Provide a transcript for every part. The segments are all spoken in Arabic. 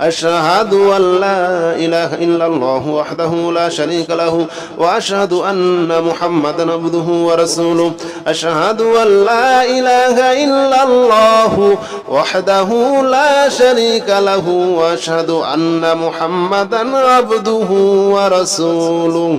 أشهد أن لا إله إلا الله وحده لا شريك له وأشهد أن محمدا عبده ورسوله. أشهد أن لا إله إلا الله وحده لا شريك له وأشهد أن محمدا عبده ورسوله.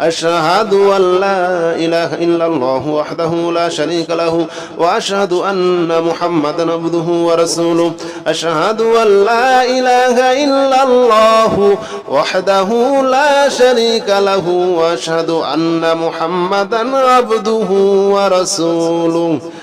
أشهد أن لا إله إلا الله وحده لا شريك له وأشهد أن محمدا عبده ورسوله. أشهد أن لا إله إلا الله وحده لا شريك له وأشهد أن محمدا عبده ورسوله.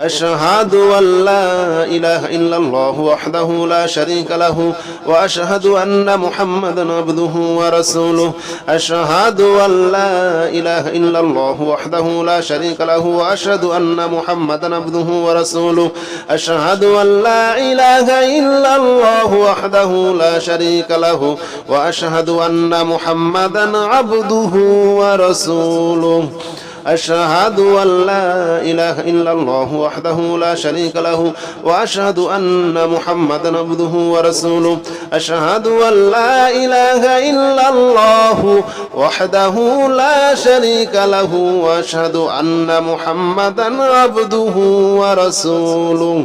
أشهد أن لا إله إلا الله وحده لا شريك له وأشهد أن محمدا عبده ورسوله. أشهد أن لا إله إلا الله وحده لا شريك له وأشهد أن محمدا عبده ورسوله. أشهد أن لا إله إلا الله وحده لا شريك له وأشهد أن محمدا عبده ورسوله. أشهد أن لا إله إلا الله وحده لا شريك له وأشهد أن محمدا عبده ورسوله. أشهد أن لا إله إلا الله وحده لا شريك له وأشهد أن محمدا عبده ورسوله.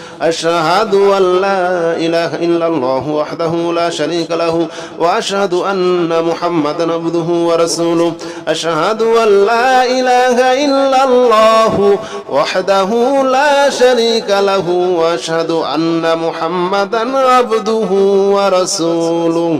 أشهد أن لا إله إلا الله وحده لا شريك له وأشهد أن محمدا عبده ورسوله. أشهد أن لا إله إلا الله وحده لا شريك له وأشهد أن محمدا عبده ورسوله.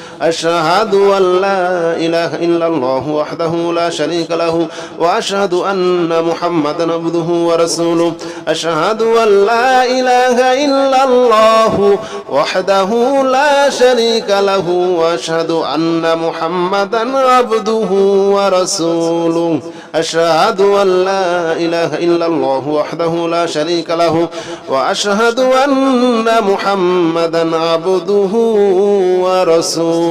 أشهد أن لا إله إلا الله وحده لا شريك له وأشهد أن محمدا عبده ورسوله. أشهد أن لا إله إلا الله وحده لا شريك له وأشهد أن محمدا عبده ورسوله. أشهد أن لا إله إلا الله وحده لا شريك له وأشهد أن محمدا عبده ورسوله.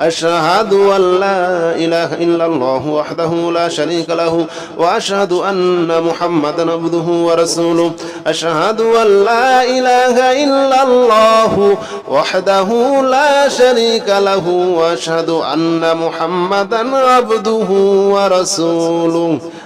أشهد أن لا إله إلا الله وحده لا شريك له وأشهد أن محمدا عبده ورسوله. أشهد أن لا إله إلا الله وحده لا شريك له وأشهد أن محمدا عبده ورسوله.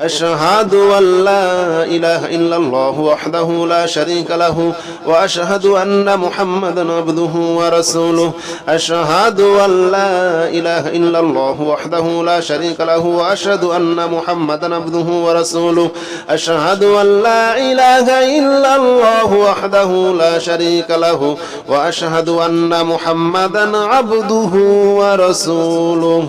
أشهد أن لا إله إلا الله وحده لا شريك له وأشهد أن محمدا عبده ورسوله. أشهد أن لا إله إلا الله وحده لا شريك له وأشهد أن محمدا عبده ورسوله. أشهد أن لا إله إلا الله وحده لا شريك له وأشهد أن محمدا عبده ورسوله.